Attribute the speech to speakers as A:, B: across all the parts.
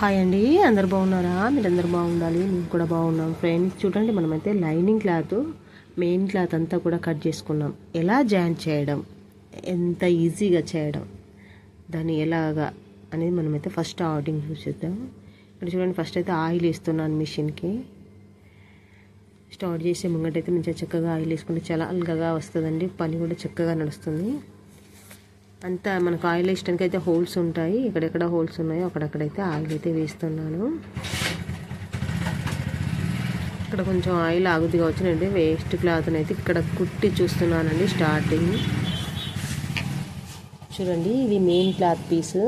A: Hi అండి అందరు బాగున్నారా? మీరందరూ బాగుండాలి మేము కూడా బాగున్నాం. ఫ్రెండ్స్ చూడండి మనమైతే లైనింగ్ క్లాత్ మెయిన్ క్లాత్ అంతా కూడా కట్ చేసుకున్నాం. ఎలా జాయిన్ చేయడం? ఎంత ఈజీగా చేయడం? దాన్ని ఎలాగా అనేది మనమైతే ఫస్ట్ ఆర్డింగ్ చూసేద్దాం ఇక్కడ చూడండి ఫస్ట్ అయితే ఆయిల్ వేస్తున్నాను మిషన్కి స్టార్ట్ చేసే ముంగటైతే మంచిగా చక్కగా ఆయిల్ వేసుకుంటే చాలా అల్గగా వస్తుందండి. పని కూడా చక్కగా నడుస్తుంది. అంతా మనకు ఆయిల్ వేసడానికి అయితే హోల్స్ ఉంటాయి. ఎక్కడెక్కడ హోల్స్ ఉన్నాయో అక్కడక్కడైతే ఆయిల్ అయితే వేస్తున్నాను. ఇక్కడ కొంచెం ఆయిల్ ఆగుదిగా వచ్చినండి వేస్ట్ క్లాత్ అయితే ఇక్కడ కుట్టి చూస్తున్నానండి స్టార్టింగ్. చూడండి ఇది మెయిన్ క్లాత్ పీస్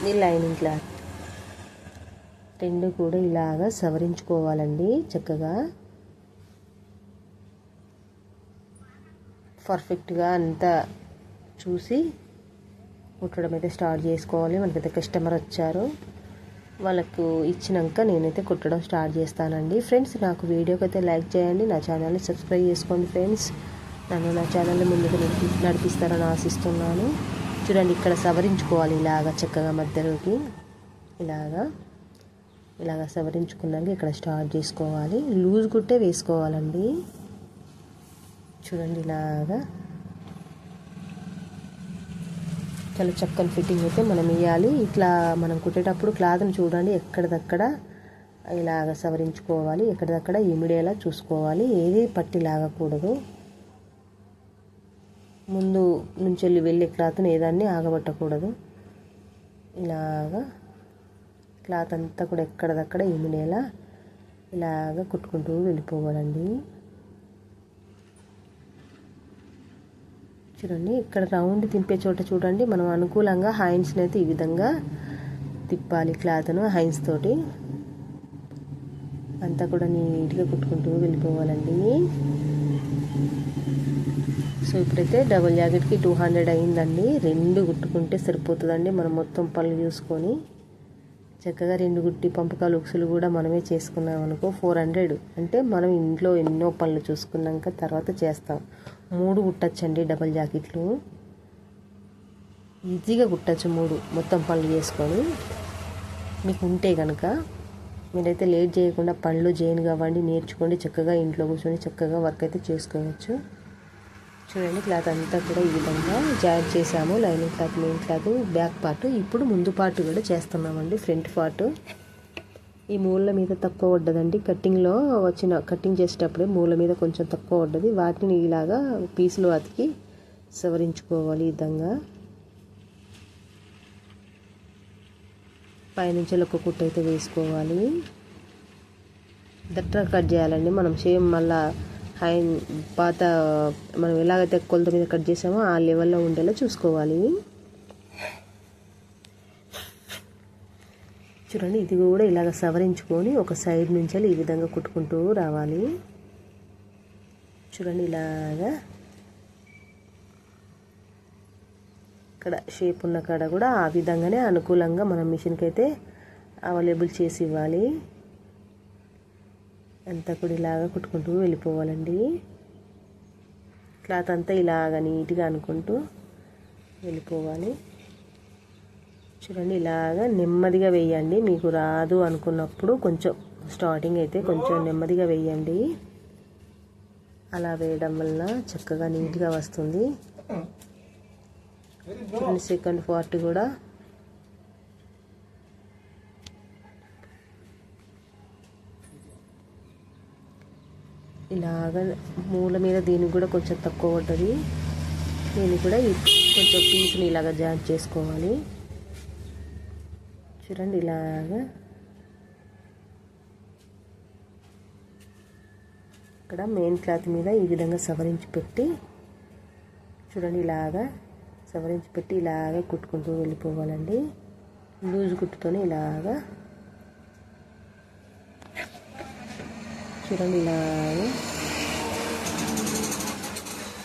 A: ఇది లైనింగ్ క్లాత్ రెండు కూడా ఇలాగా సవరించుకోవాలండి చక్కగా. పర్ఫెక్ట్గా అంతా చూసి కుట్టడం అయితే స్టార్ట్ చేసుకోవాలి. మనకైతే కస్టమర్ వచ్చారు. వాళ్ళకు ఇచ్చినాక నేనైతే కుట్టడం స్టార్ట్ చేస్తానండి. ఫ్రెండ్స్ నాకు వీడియోకి అయితే లైక్ చేయండి. నా ఛానల్ని సబ్స్క్రైబ్ చేసుకోండి ఫ్రెండ్స్. నన్ను నా ఛానల్ని ముందుకు నడిపి నడిపిస్తారని ఆశిస్తున్నాను. చూడండి ఇక్కడ సవరించుకోవాలి. ఇలాగా చక్కగా మధ్యలోకి. ఇలాగా. ఇలాగ సవరించుకున్నాక ఇక్కడ స్టార్ట్ చేసుకోవాలి. లూజ్ కుట్టే వేసుకోవాలండి. చూడండి ఇలాగా. చాలా చక్కని ఫిట్టింగ్ అయితే మనం వేయాలి ఇట్లా మనం కుట్టేటప్పుడు క్లాత్ని చూడండి ఎక్కడిదక్కడ ఇలాగ సవరించుకోవాలి ఎక్కడిదక్కడ ఇమిడేలా చూసుకోవాలి. ఏది పట్టి లాగకూడదు. ముందు నుంచి వెళ్ళి వెళ్ళే క్లాత్ని ఏదాన్ని ఆగబట్టకూడదు. ఇలాగా క్లాత్ అంతా కూడా ఎక్కడిదక్కడ ఇమిడేలా ఇలాగ కుట్టుకుంటూ వెళ్ళిపోవాలండి. చూడండి ఇక్కడ రౌండ్ తింపే చోట చూడండి. మనం అనుకూలంగా హైన్స్ని అయితే ఈ విధంగా తిప్పాలి క్లాత్ను హైన్స్ తోటి. అంతా కూడా నీట్గా కుట్టుకుంటూ వెళ్ళిపోవాలండి. సో ఇప్పుడైతే డబుల్ జాకెట్కి టూ హండ్రెడ్ అయిందండి. రెండు కుట్టుకుంటే సరిపోతుందండి. మనం మొత్తం పళ్ళు చూసుకొని. చక్కగా రెండు గుట్టి పంపకాలు ఉక్సులు కూడా మనమే చేసుకున్నాం అనుకో ఫోర్ హండ్రెడ్ అంటే మనం ఇంట్లో ఎన్నో పనులు చూసుకున్నాక తర్వాత చేస్తాం. మూడు కుట్టచ్చండి డబల్ జాకెట్లు. ఈజీగా కుట్టచ్చు మూడు మొత్తం పనులు చేసుకొని. మీకు ఉంటే కనుక మీరైతే లేట్ చేయకుండా పనులు చేయను కావండి నేర్చుకోండి చక్కగా ఇంట్లో కూర్చొని చక్కగా వర్క్ అయితే చేసుకోవచ్చు. చూడండి క్లాత్ అంతా కూడా ఈ విధంగా జాయిన్ చేసాము lining cloth main cloth back part. ఇప్పుడు ముందు పార్ట్ కూడా చేస్తున్నామండి ఫ్రంట్ పార్ట్. ఈ మూల మీద తక్కువ పడ్డదండి. కట్టింగ్లో వచ్చిన కట్టింగ్ చేసేటప్పుడే మూల మీద కొంచెం తక్కువ పడ్డది. వాటిని ఇలాగా పీసులు అతికి సవరించుకోవాలి ఈ విధంగా. పైనుంచి ఒక కుట్టు అయితే వేసుకోవాలి. దట్రా కట్ చేయాలండి. మనం సేమ్ మళ్ళీ హై పాత మనం ఎలాగైతే కొలత మీద కట్ చేసామో ఆ లెవెల్లో ఉండేలా చూసుకోవాలి. చూడండి ఇది కూడా ఇలాగ సవరించుకొని ఒక సైడ్ నుంచి ఈ విధంగా కుట్టుకుంటూ రావాలి. చూడండి ఇలాగా ఇక్కడ షేప్ ఉన్న కాడ కూడా ఆ విధంగానే అనుకూలంగా మనం మిషన్కి అయితే అవైలబుల్ చేసి ఇవ్వాలి. అంతా కూడా ఇలాగా కుట్టుకుంటూ వెళ్ళిపోవాలండి. క్లాత్ అంతా ఇలాగ నీట్గా అనుకుంటూ వెళ్ళిపోవాలి. చూడండి ఇలాగ నెమ్మదిగా వేయండి. మీకు రాదు అనుకున్నప్పుడు కొంచెం స్టార్టింగ్ అయితే కొంచెం నెమ్మదిగా వేయండి. అలా వేయడం వలన చక్కగా నీట్గా వస్తుంది. సెకండ్ పార్ట్ కూడా ఇలాగ మూల మీద దీనికి కూడా కొంచెం తక్కువ పడ్డది. దీన్ని కూడా కొంచెం పీస్ని ఇలాగ జాయిన్ చేసుకోవాలి. చూడండి ఇలాగా. ఇక్కడ మెయిన్ క్లాత్ మీద ఈ విధంగా సవరించి పెట్టి చూడండి ఇలాగా. సవరించి పెట్టి ఇలాగా కుట్టుకుంటూ వెళ్ళిపోవాలండి. లూజ్ కుట్టుతోనే ఇలాగా చూడండి ఇలాగ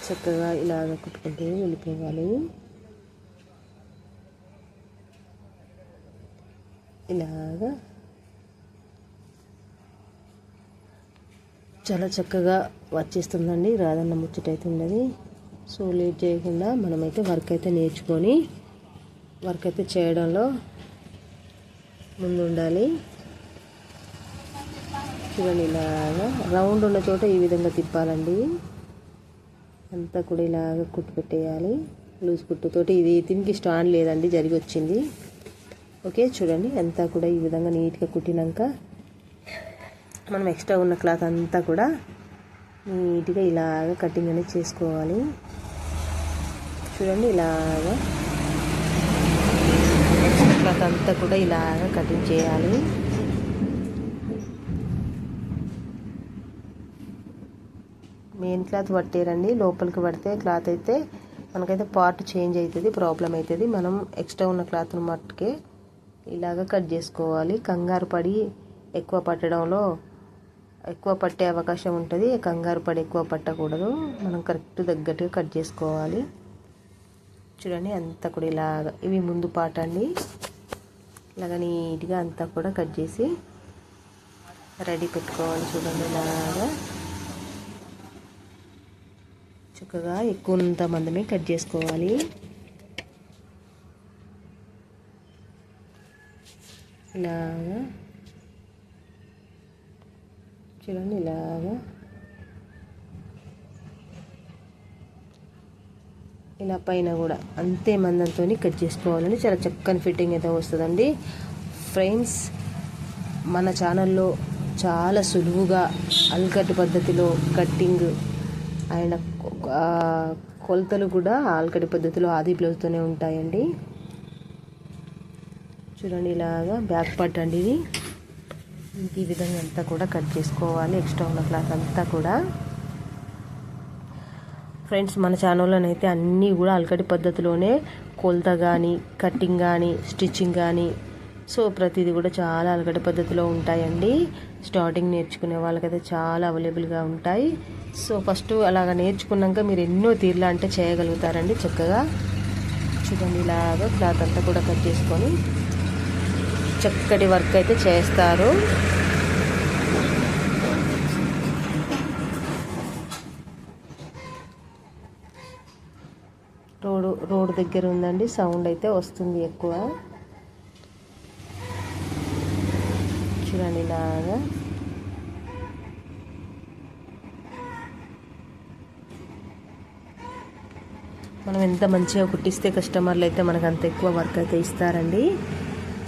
A: చక్కగా ఇలాగ కుట్టుకుంటూ వెళ్ళిపోవాలి. ఇలాగా. చాలా చక్కగా వచ్చేస్తుందండి రాదన్న ముచ్చటైతే ఉండదు ఉన్నది. సో లేట్ చేయకుండా మనమైతే వర్క్ అయితే నేర్చుకొని వర్క్ అయితే చేయడంలో ముందు ఉండాలి చూడండి ఇలాగా రౌండ్ ఉన్న చోట ఈ విధంగా తిప్పాలండి. అంతా కూడా ఇలాగ కుట్టు పెట్టేయాలి. లూజ్ కుట్టుతోటి ఇది దీనికి స్టాండ్ లేదండి జరిగి వచ్చింది ఓకే చూడండి. అంతా కూడా ఈ విధంగా నీట్గా కుట్టినాక మనం ఎక్స్ట్రా ఉన్న క్లాత్ అంతా కూడా నీట్గా ఇలాగ కటింగ్ అనేది చేసుకోవాలి. చూడండి ఇలాగా ఎక్స్ట్రా క్లాత్ అంతా కూడా ఇలాగ కటింగ్ చేయాలి. మెయిన్ క్లాత్ పట్టేరండి. లోపలికి పడితే క్లాత్ అయితే మనకైతే పార్ట్ చేంజ్ అవుతుంది ప్రాబ్లం అవుతుంది మనం ఎక్స్ట్రా ఉన్న క్లాత్ను మట్టుకే ఇలాగ కట్ చేసుకోవాలి. కంగారు పడి ఎక్కువ పట్టడంలో ఎక్కువ పట్టే అవకాశం ఉంటుంది. కంగారు పడి ఎక్కువ పట్టకూడదు. మనం కరెక్ట్ తగ్గట్టుగా కట్ చేసుకోవాలి. చూడండి అంతా కూడా ఇలాగ ఇవి ముందు పాట అండి. ఇలాగ నీట్గా అంతా కూడా కట్ చేసి రెడీ పెట్టుకోవాలి. చూడండి ఇలాగా. చక్కగా ఎక్కువ మందమే కట్ చేసుకోవాలి. ఇలాగా. చూడండి ఇలాగా. ఇలా పైన కూడా అంతే మందంతో కట్ చేసుకోవాలని చాలా చక్కని ఫిట్టింగ్ అయితే వస్తుందండి. ఫ్రెండ్స్ మన ఛానల్లో చాలా సులువుగా అల్కట్ పద్ధతిలో కట్టింగ్ అండ్ కొలతలు కూడా ఆల్కడి పద్ధతిలో ఆది బ్లౌజ్తోనే ఉంటాయండి. చూడండి ఇలాగా బ్యాక్ పార్ట్ అండి ఇది. ఈ విధంగా అంతా కూడా కట్ చేసుకోవాలి. ఎక్స్ట్రా ఉన్న క్లాత్ అంతా కూడా. ఫ్రెండ్స్ మన ఛానల్లోనైతే అన్నీ కూడా అల్కటి పద్ధతిలోనే కొలత కానీ కట్టింగ్ కానీ స్టిచ్చింగ్ కానీ సో ప్రతిదీ కూడా చాలా అలగడ పద్ధతిలో ఉంటాయండి. స్టార్టింగ్ నేర్చుకునే వాళ్ళకైతే చాలా అవైలబుల్గా ఉంటాయి. సో ఫస్ట్ అలాగ నేర్చుకున్నాక మీరు ఎన్నో తీర్లా అంటే చేయగలుగుతారండి చక్కగా. చూడండి ఇలాగా క్లాత్ అంతా కూడా కట్ చేసుకొని చక్కటి వర్క్ అయితే చేస్తారు. రోడ్డు రోడ్డు దగ్గర ఉందండి సౌండ్ అయితే వస్తుంది ఎక్కువ చూడండి ఇలాగా. మనం ఎంత మంచిగా కుట్టిస్తే కస్టమర్లు అయితే మనకు అంత ఎక్కువ వర్క్ అయితే ఇస్తారండి.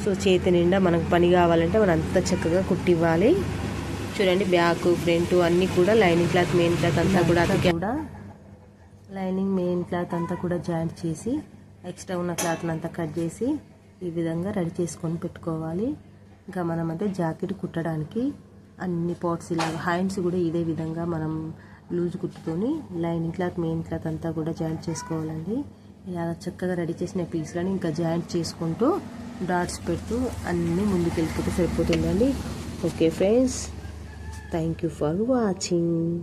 A: సో చేతి నిండా మనకు పని కావాలంటే మనం అంత చక్కగా కుట్టివ్వాలి. చూడండి బ్యాక్ ఫ్రంట్ అన్నీ కూడా లైనింగ్ క్లాత్ మెయిన్ క్లాత్ అంతా కూడా కూడా లైనింగ్ మెయిన్ క్లాత్ అంతా కూడా జాయింట్ చేసి ఎక్స్ట్రా ఉన్న క్లాత్ని అంతా కట్ చేసి ఈ విధంగా రెడీ చేసుకొని పెట్టుకోవాలి. ఇంకా మనం అయితే జాకెట్ కుట్టడానికి అన్ని పాట్స్ ఇలా హ్యాండ్స్ కూడా ఇదే విధంగా మనం లూజ్ కుట్టుకొని లైనింగ్ క్లాత్ మెయిన్ క్లాత్ అంతా కూడా జాయింట్ చేసుకోవాలండి. ఇలా చక్కగా రెడీ చేసిన పీస్లని ఇంకా జాయింట్ చేసుకుంటూ డాట్స్ పెడుతూ అన్నీ ముందుకు వెళ్ళిపోతే సరిపోతుందండి. Okay friends thank you for watching.